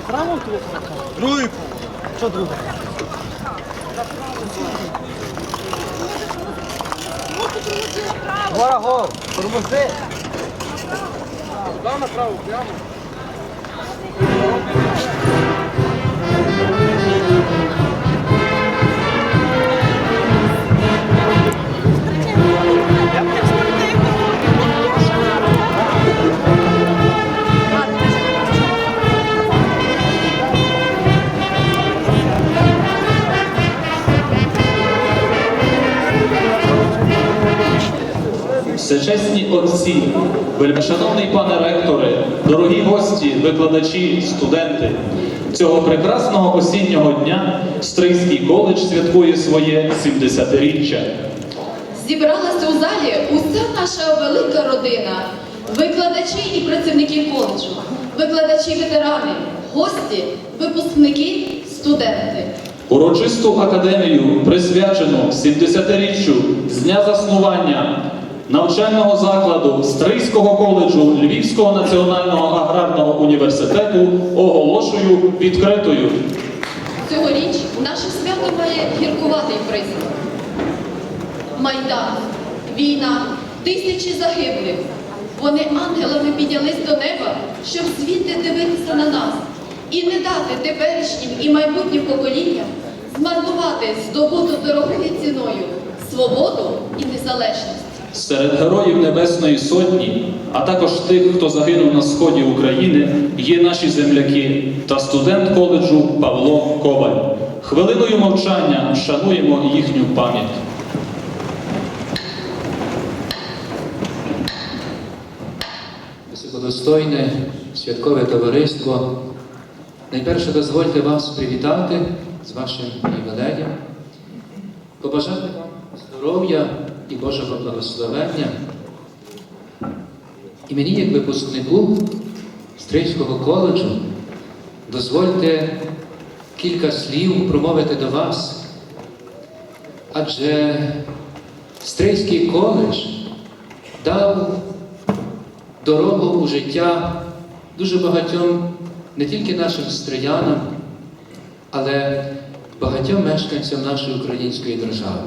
Правом тобі сказав? Другий Що другий? Гора гор, тормози. Туди направо, прямо. Всечесні отці, вельмишановний пане ректоре, дорогі гості, викладачі, студенти, цього прекрасного осіннього дня Стрийський коледж святкує своє 70-річчя. Зібралася у залі уся наша велика родина, викладачі і працівники коледжу, викладачі ветерани, гості, випускники, студенти. Урочисту академію присвячену 70-річчю з дня заснування навчального закладу Стрийського коледжу Львівського національного аграрного університету оголошую відкритою. Цьогоріч наше свято має гіркуватий призвук. Майдан, війна, тисячі загиблих. Вони ангелами піднялись до неба, щоб звідти дивитися на нас і не дати теперішнім і майбутнім поколінням змарнувати здобуту дорогою ціною свободу і незалежність. Серед героїв Небесної Сотні, а також тих, хто загинув на сході України, є наші земляки та студент коледжу Павло Коваль. Хвилиною мовчання вшануємо їхню пам'ять. Високодостойне святкове товариство. Найперше дозвольте вас привітати з вашим ювілеєм, побажати вам здоров'я і Божого благословення. І мені, як випускнику Стрийського коледжу, дозвольте кілька слів промовити до вас. Адже Стрийський коледж дав дорогу у життя дуже багатьом, не тільки нашим стріянам, але багатьом мешканцям нашої української держави.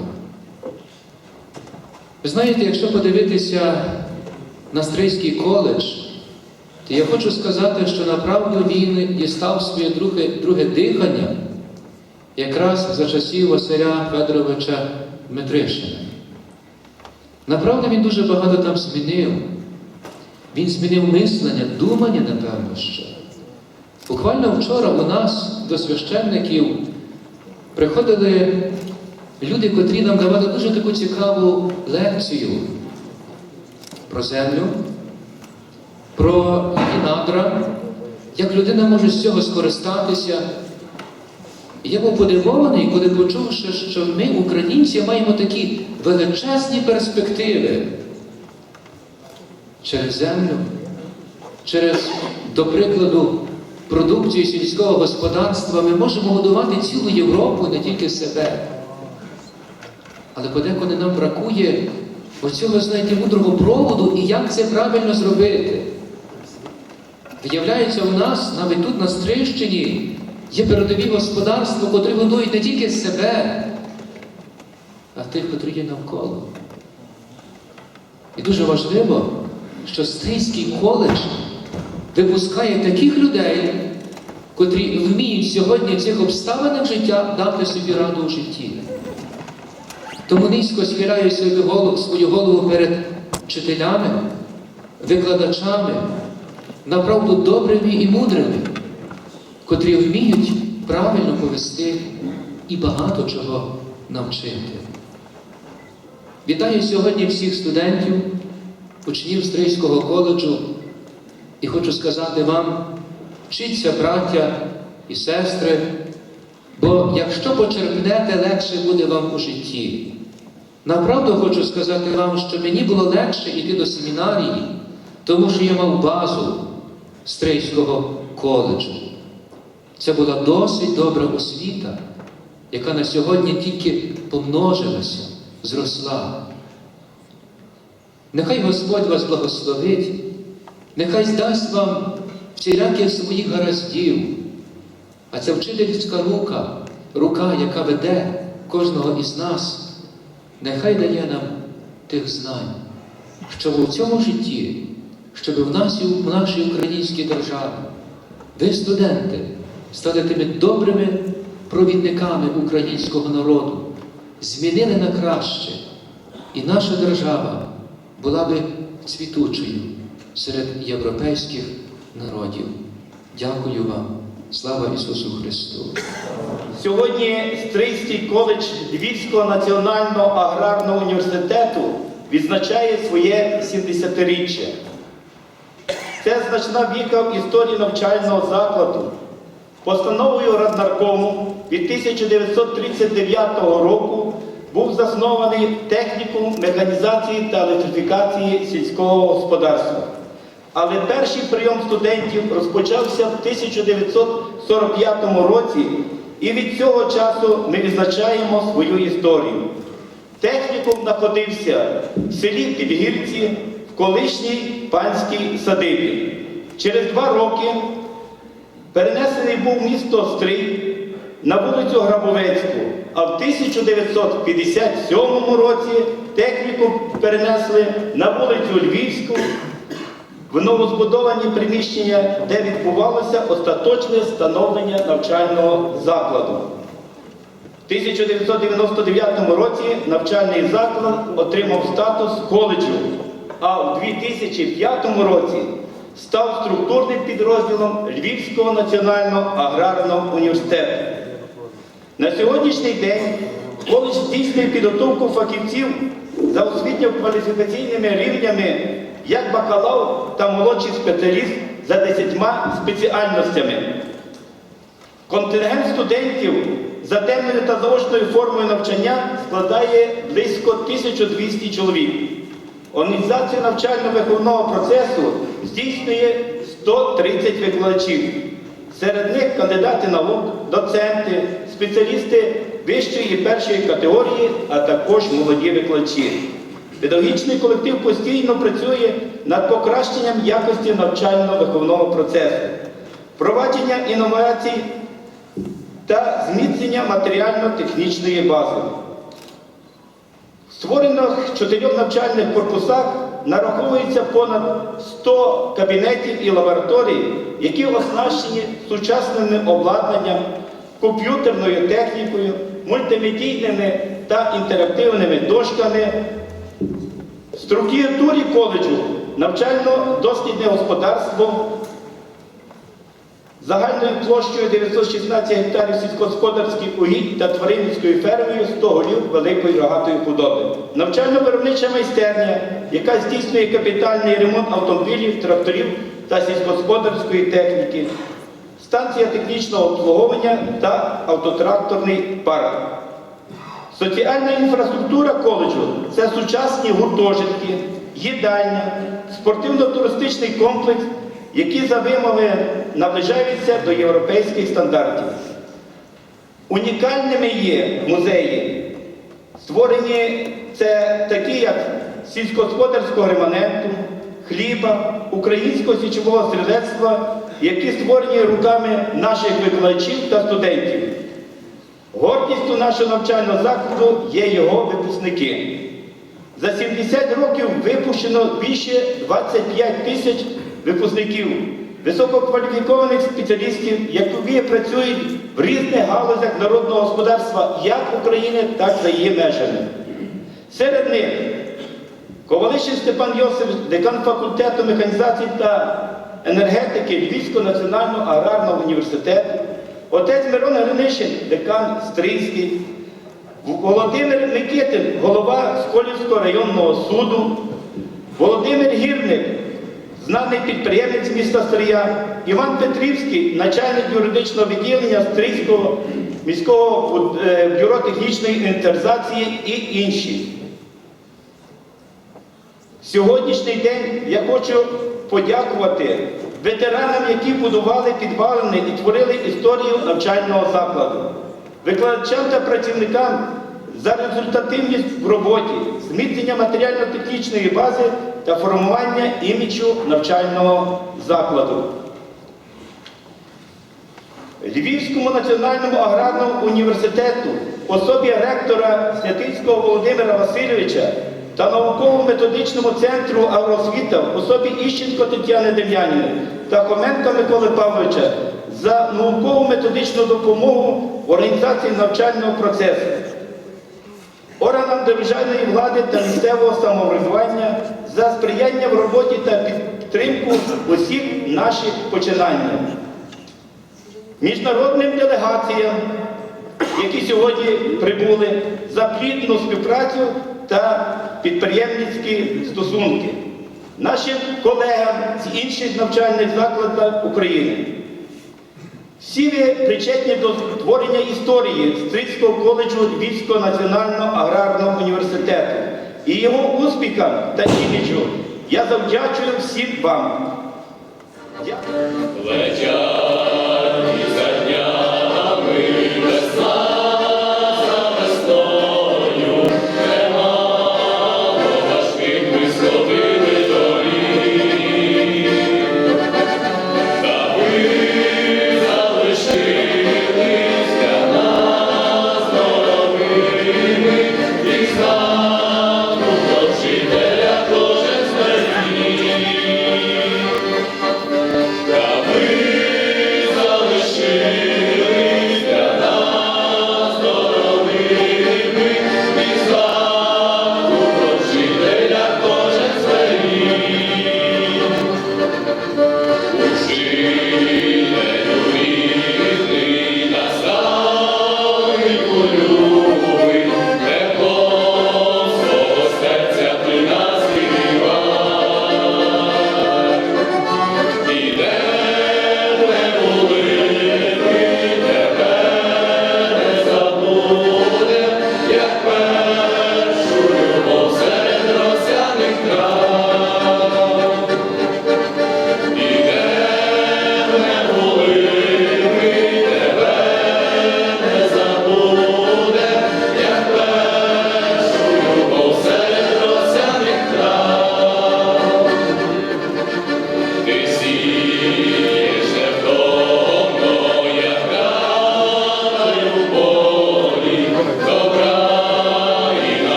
Знаєте, якщо подивитися на Стрийський коледж, то я хочу сказати, що направду він дістав своє друге, друге дихання якраз за часів Василя Федоровича Дмитришина. Направду він дуже багато там змінив. Він змінив мислення, думання, напевно, що. Буквально вчора у нас до священників приходили люди, котрі нам давали дуже таку цікаву лекцію про землю, про її як людина може з цього скористатися. Я був подивований, коли почув, що ми, українці, маємо такі величезні перспективи через землю, через, до прикладу, продукцію сільського господарства ми можемо годувати цілу Європу, не тільки себе. Але подеколи нам бракує оцього, знаєте, мудрого проводу і як це правильно зробити. Виявляється, у нас навіть тут на Стрищині є передові господарства, котрі годують не тільки себе, а тих, котрі є навколо. І дуже важливо, що Стрийський коледж випускає таких людей, котрі вміють сьогодні в цих обставинах життя дати собі раду у житті. Тому низько схиляю свою голову, перед вчителями, викладачами, направду добрими і мудрими, котрі вміють правильно повести і багато чого навчити. Вітаю сьогодні всіх студентів, учнів Стрийського коледжу і хочу сказати вам, вчіться, браття і сестри, бо якщо почерпнете, легше буде вам у житті. Направду хочу сказати вам, що мені було легше йти до семінарії, тому що я мав базу Стрийського коледжу. Це була досить добра освіта, яка на сьогодні тільки помножилася, зросла. Нехай Господь вас благословить, нехай здасть вам всіляких своїх гараздів, А ця вчительська рука, рука, яка веде кожного із нас, нехай дає нам тих знань, щоб у цьому житті, щоб в нас в нашій українській державі ви, студенти, стали тими добрими провідниками українського народу, змінили на краще, і наша держава була би цвітучою серед європейських народів. Дякую вам. Слава Ісусу Христу! Сьогодні Стрийський коледж Львівського національного аграрного університету відзначає своє 70-річчя. Це значна віка в історії навчального закладу. Постановою Раднаркому від 1939 року був заснований технікум механізації та електрифікації сільського господарства. Але перший прийом студентів розпочався в 1945 році, і від цього часу ми відзначаємо свою історію. Технікум знаходився в селі Підгірці в колишній панській садибі. Через два роки перенесений був місто Стрий на вулицю Грабовецьку, а в 1957 році технікум перенесли на вулицю Львівську в новозбудовані приміщення, де відбувалося остаточне встановлення навчального закладу. В 1999 році навчальний заклад отримав статус коледжу, а в 2005 році став структурним підрозділом Львівського національного аграрного університету. На сьогоднішній день коледж здійснює підготовку фахівців за освітньо-кваліфікаційними рівнями як бакалавр та молодший спеціаліст за 10 спеціальностями. Контингент студентів за темною та заочною формою навчання складає близько 1200 чоловік. Організацію навчально-виховного процесу здійснює 130 викладачів. Серед них кандидати наук, доценти, спеціалісти вищої і першої категорії, а також молоді викладачі. Педагогічний колектив постійно працює над покращенням якості навчально-виховного процесу, впровадження інновацій та зміцнення матеріально-технічної бази. В чотирьох навчальних корпусах нараховується понад 100 кабінетів і лабораторій, які оснащені сучасним обладнанням, комп'ютерною технікою, мультимедійними та інтерактивними дошками. Структурі коледжу навчально-дослідне господарство загальною площею 916 гектарів сільськогосподарських угідь та тваринницькою фермою 100 голів великої рогатої худоби. Навчально-виробнича майстерня, яка здійснює капітальний ремонт автомобілів, тракторів та сільськогосподарської техніки, станція технічного обслуговування та автотракторний парк. Соціальна інфраструктура коледжу це сучасні гуртожитки, їдальня, спортивно-туристичний комплекс, які за вимоги наближаються до європейських стандартів. Унікальними є музеї, створені це такі, як сільськогосподарського реманенту, хліба, українського січового стрілецтва, які створені руками наших викладачів та студентів. Гордістю нашого навчального закладу є його випускники. За 70 років випущено більше 25 тисяч випускників, висококваліфікованих спеціалістів, які працюють в різних галузях народного господарства як України, так і за її межами. Серед них Ковалишин Степан Йосиф, декан факультету механізації та енергетики Львівського національного аграрного університету, отець Мирон Гринишин, декан Стрийський, Володимир Микитин, голова Сколівського районного суду, Володимир Гірник, знаний підприємець міста Стрия, Іван Петрівський, начальник юридичного відділення Стрийського міського е, бюро технічної інвентаризації і інші. Сьогоднішній день я хочу подякувати ветеранам, які будували підвалини і творили історію навчального закладу, викладачам та працівникам за результативність в роботі, зміцнення матеріально-технічної бази та формування іміджу навчального закладу. Львівському національному аграрному університету особі ректора Святицького Володимира Васильовича та науково-методичному центру Агросвіта в особі Іщенко Тетяни Дем'янівни та Хоменка Миколи Павловича за науково-методичну допомогу в організації навчального процесу органам державної влади та місцевого самоврядування за сприяння в роботі та підтримку усіх наших починань. Міжнародним делегаціям, які сьогодні прибули, за плідну співпрацю та підприємницькі стосунки, нашим колегам з інших навчальних закладів України. Всі ви причетні до створення історії Стрийського коледжу Львівського національного аграрного університету і його успіхам та іміджу я завдячую всім вам. Дякую.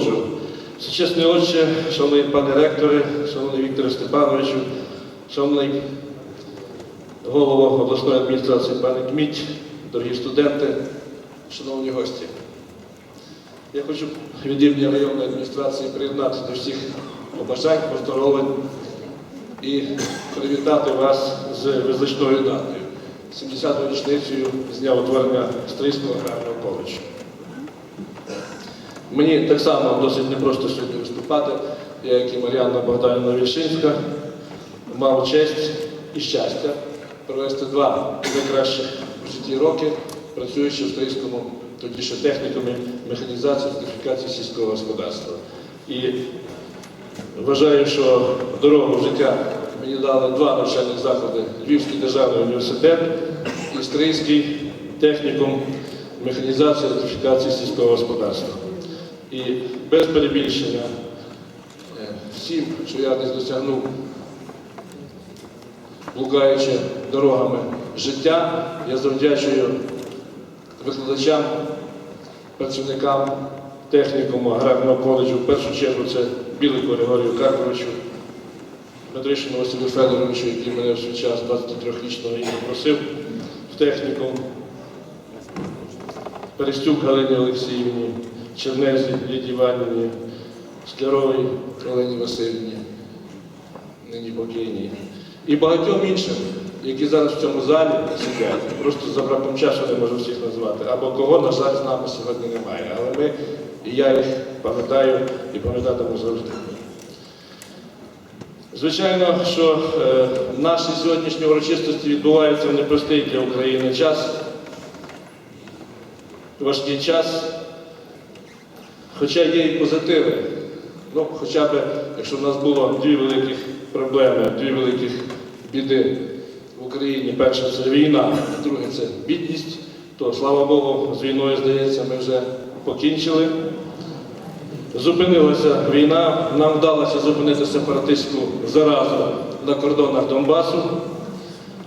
Коледжу. Всечесний отче, шановний пане ректоре, шановний Вікторе Степановичу, шановний голова обласної адміністрації пане Кміть, дорогі студенти, шановні гості. Я хочу від імені районної адміністрації приєднатися до всіх побажань, поздоровлень і привітати вас з визначною датою 70-ю річницею з дня утворення Стрийського аграрного коледжу. Мені так само досить непросто сьогодні виступати, я, як і Мар'яна Богданівна Вільшинська, мав честь і щастя провести два найкращих в житті роки, працюючи в Стрийському тоді ще технікумі механізації та техніфікації сільського господарства. І Вважаю, що дорогу в життя мені дали два навчальних заклади Львівський державний університет і Стрийський технікум механізації та електрифікації сільського господарства. І без перебільшення. Е, всім, що я десь досягнув, блукаючи дорогами життя, я завдячую викладачам, працівникам технікуму аграрного коледжу. В першу чергу це Білику Григорію Карповичу, Медришину Василю Федоровичу, який мене в свій час 23-річного віку просив в технікум, Перестюк Галині Олексіївні, Чернезі Лідії Іванівні, Скляровій Олені Васильівні, нині покійній, і багатьом іншим які зараз в цьому залі сидять. Просто за браком часу не можу всіх назвати. Або кого, на жаль, з нами сьогодні немає. Але ми, і я їх пам'ятаю і пам'ятатиму завжди. Звичайно, що е, наші сьогоднішні урочистості відбуваються в непростий для України час, важкий час, хоча є і позитиви. Ну, хоча б, якщо в нас було дві великих проблеми, дві великих біди в Україні, перше це війна, друге це бідність, то слава Богу, з війною, здається, ми вже покінчили. Зупинилася війна, нам вдалося зупинити сепаратистську заразу на кордонах Донбасу,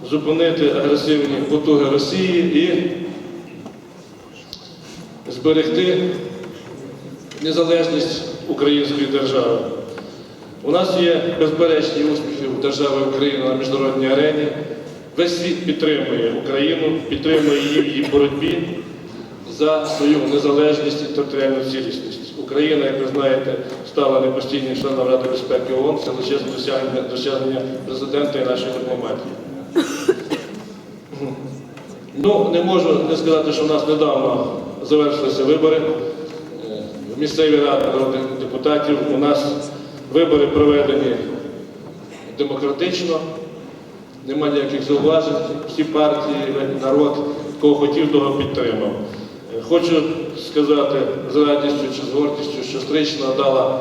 зупинити агресивні потуги Росії і зберегти незалежність української держави. У нас є безперечні успіхи у держави Україна на міжнародній арені. Весь світ підтримує Україну, підтримує її в її боротьбі за свою незалежність і територіальну цілісність. Україна, як ви знаєте, стала непостійним членом Ради безпеки ООН. Це величезне досягнення, досягнення президента і нашої дипломатії. Ну, не можу не сказати, що в нас недавно завершилися вибори місцеві ради народних депутатів. У нас вибори проведені демократично, нема ніяких зауважень. Всі партії, народ, кого хотів, того підтримав. Хочу сказати з радістю чи з гордістю, що Стрична дала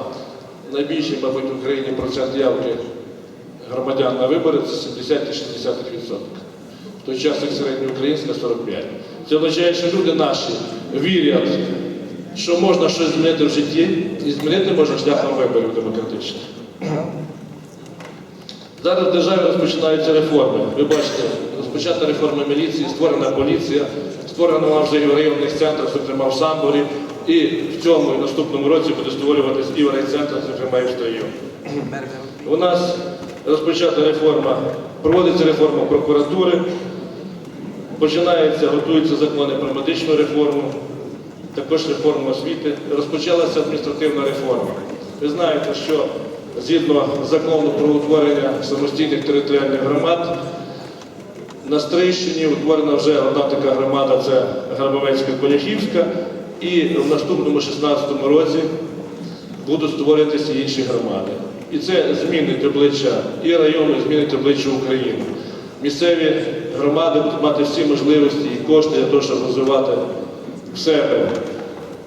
найбільший, мабуть, в Україні процент явки громадян на вибори це 70-60%. В той час, як середньоукраїнська 45. Це означає, що люди наші вірять, що можна щось змінити в житті, і змінити можна шляхом виборів демократичних. Зараз в державі розпочинаються реформи. Ви бачите, розпочата реформа міліції, створена поліція, створена вона вже і в районних центрах, зокрема в Самборі, і в цьому і наступному році буде створюватись і в райцентрах, зокрема і в Стрию. У нас розпочата реформа, проводиться реформа прокуратури, починається, готуються закони про медичну реформу, також реформа освіти. Розпочалася адміністративна реформа. Ви знаєте, що згідно закону про утворення самостійних територіальних громад, на Стрийщині утворена вже одна така громада, це Грабовецька Коляхівська, і в наступному 16-му році будуть створитися інші громади. І це змінить обличчя і району, і змінить обличчя України. Місцеві громади будуть мати всі можливості і кошти для того, щоб розвивати в себе,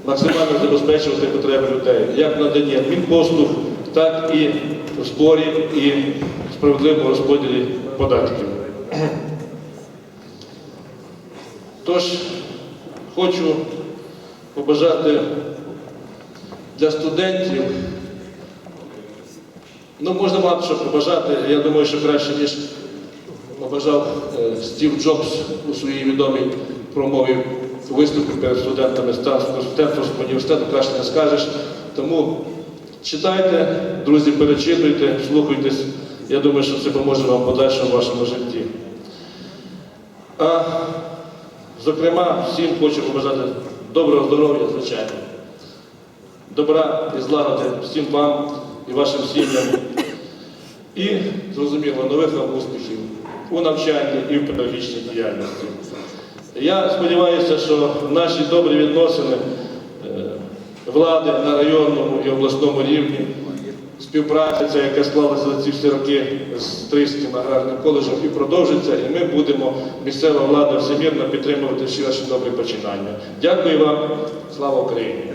максимально забезпечувати потреби людей, як в наданні адмінпослуг, так і в зборі і справедливому розподілі податків. Тож хочу побажати для студентів. Ну, можна багато що побажати. Я думаю, що краще, ніж побажав е, Стів Джобс у своїй відомій промові виступі перед студентами Стенфордського університету, краще не скажеш. Тому читайте, друзі, перечитуйте, слухайтесь. Я думаю, що це поможе вам подальшому вашому житті. А, зокрема, всім хочу побажати доброго здоров'я, звичайно добра і злагоди всім вам і вашим сім'ям. І, зрозуміло, нових вам успіхів у навчанні і в педагогічній діяльності. Я сподіваюся, що наші добрі відносини е, влади на районному і обласному рівні, співпраця, ця, яка склалася за ці всі роки з Стрийським аграрним коледжем, і продовжиться, і ми будемо, місцева влада, всемірно підтримувати всі ваші добрі починання. Дякую вам, слава Україні!